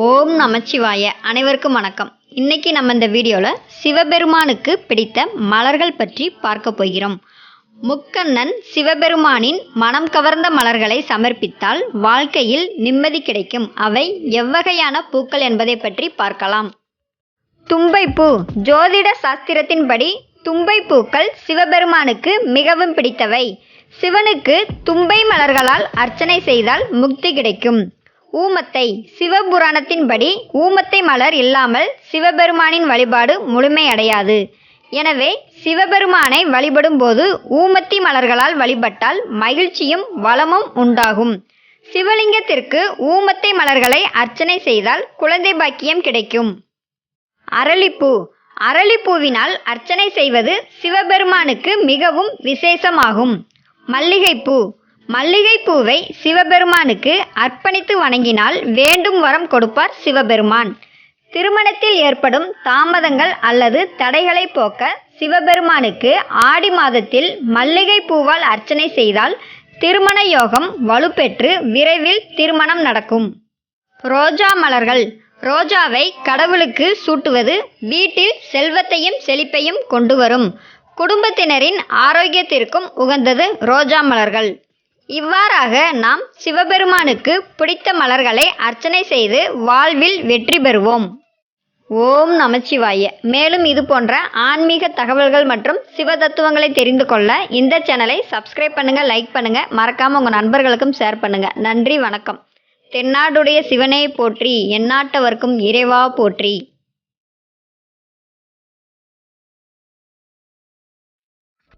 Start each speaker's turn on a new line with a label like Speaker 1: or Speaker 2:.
Speaker 1: ஓம் நமச்சிவாய. அனைவருக்கும் வணக்கம். இன்னைக்கு நம்ம இந்த வீடியோவில் சிவபெருமானுக்கு பிடித்த மலர்கள் பற்றி பார்க்க போகிறோம். முக்கண்ணன் சிவபெருமானின் மனம் கவர்ந்த மலர்களை சமர்ப்பித்தால் வாழ்க்கையில் நிம்மதி கிடைக்கும். அவை எவ்வகையான பூக்கள் என்பதை பற்றி பார்க்கலாம். தும்பைப்பூ. ஜோதிட சாஸ்திரத்தின்படி தும்பை பூக்கள் சிவபெருமானுக்கு மிகவும் பிடித்தவை. சிவனுக்கு தும்பை மலர்களால் அர்ச்சனை செய்தால் முக்தி கிடைக்கும். ஊமத்தை சிவபுராணத்தின்படி ஊமத்தை மலர் இல்லாமல் சிவபெருமானின் வழிபாடு முழுமையடையாது. எனவே சிவபெருமானை வழிபடும் போது ஊமத்தி மலர்களால் வழிபட்டால் மகிழ்ச்சியும் வளமும் உண்டாகும். சிவலிங்கத்திற்கு ஊமத்தை மலர்களை அர்ச்சனை செய்தால் குழந்தை பாக்கியம் கிடைக்கும். அரளிப்பூ. அரளிப்பூவினால் அர்ச்சனை செய்வது சிவபெருமானுக்கு மிகவும் விசேஷமாகும். மல்லிகைப்பூ. மல்லிகைப்பூவை சிவபெருமானுக்கு அர்ப்பணித்து வணங்கினால் வேண்டும் வரம் கொடுப்பார் சிவபெருமான். திருமணத்தில் ஏற்படும் தாமதங்கள் அல்லது தடைகளை போக்க சிவபெருமானுக்கு ஆடி மாதத்தில் மல்லிகை பூவால் அர்ச்சனை செய்தால் திருமண யோகம் வலுப்பெற்று விரைவில் திருமணம் நடக்கும். ரோஜா மலர்கள். ரோஜாவை கடவுளுக்கு சூட்டுவது வீட்டில் செல்வத்தையும் செழிப்பையும் கொண்டு வரும். குடும்பத்தினரின் ஆரோக்கியத்திற்கும் உகந்தது ரோஜா மலர்கள். இவ்வாறாக நாம் சிவபெருமானுக்கு பிடித்த மலர்களை அர்ச்சனை செய்து வாழ்வில் வெற்றி பெறுவோம். ஓம் நமச்சிவாய. மேலும் இது போன்ற ஆன்மீக தகவல்கள் மற்றும் சிவ தத்துவங்களை தெரிந்து கொள்ள இந்த சேனலை சப்ஸ்கிரைப் பண்ணுங்க லைக் பண்ணுங்க மறக்காம உங்க நண்பர்களுக்கும் ஷேர் பண்ணுங்க. நன்றி வணக்கம். தென்னாடுடைய சிவனை போற்றி எந்நாட்டவர்க்கும் இறைவா போற்றி.